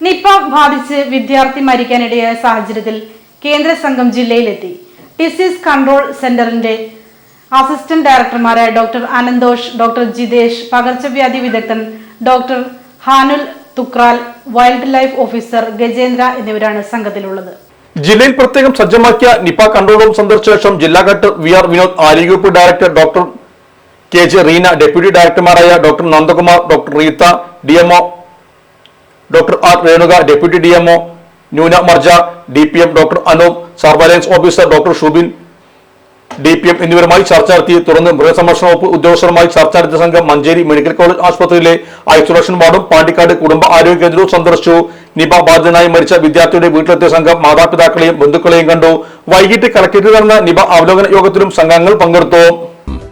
Nipah ബാധിച്ച് വിദ്യാർത്ഥി മരിക്കാനിടയായ സാഹചര്യത്തിൽ കേന്ദ്ര സംഘം ജില്ലയിലെത്തി. ഡിസീസ് കൺട്രോൾ സെന്ററിന്റെ അസിസ്റ്റന്റ് ഡയറക്ടർമാരായ ഡോക്ടർ അനന്തോഷ് ഡോക്ടർ ജിതേഷ് പകർച്ചവ്യാധി വിദഗ്ധൻ doctor Hanul Thukral wildlife officer Gajendra എന്നിവരാണ് സംഘത്തിലുള്ളത്. ജില്ലയിൽ പ്രത്യേകം സജ്ജമാക്കിയ നിപ കൺട്രോൾ റൂം സന്ദർശിച്ച ശേഷം ജില്ലാ കളക്ടർ വി ആർ വിനോദ് ആരോഗ്യവകുപ്പ് director doctor K J Reena deputy ഡയറക്ടർമാരായ doctor Nandakumar doctor Reetha D MO doctor R Renuka deputy D MO Noona Marja D P M doctor Anoop surveillance officer doctor Shubin D P M എന്നിവരുമായി ചർച്ച നടത്തി. തുടർന്ന് മൃഗസംരക്ഷണ വകുപ്പ് ഉദ്യോഗസ്ഥരുമായി ചർച്ച നടത്തിയ സംഘം മഞ്ചേരി മെഡിക്കൽ കോളേജ് ആശുപത്രിയിലെ ഐസൊലേഷൻ വാർഡും പാണ്ടിക്കാട് കുടുംബ ആരോഗ്യ കേന്ദ്രവും സന്ദർശിച്ചു. നിപ ബാധിതനായി മരിച്ച വിദ്യാർത്ഥിയുടെ വീട്ടിലെത്തിയ സംഘം മാതാപിതാക്കളെയും ബന്ധുക്കളെയും കണ്ടു. വൈകിട്ട് കളക്ടറേറ്റിൽ നടന്ന നിപ അവലോകന യോഗത്തിലും സംഘങ്ങൾ പങ്കെടുത്തു.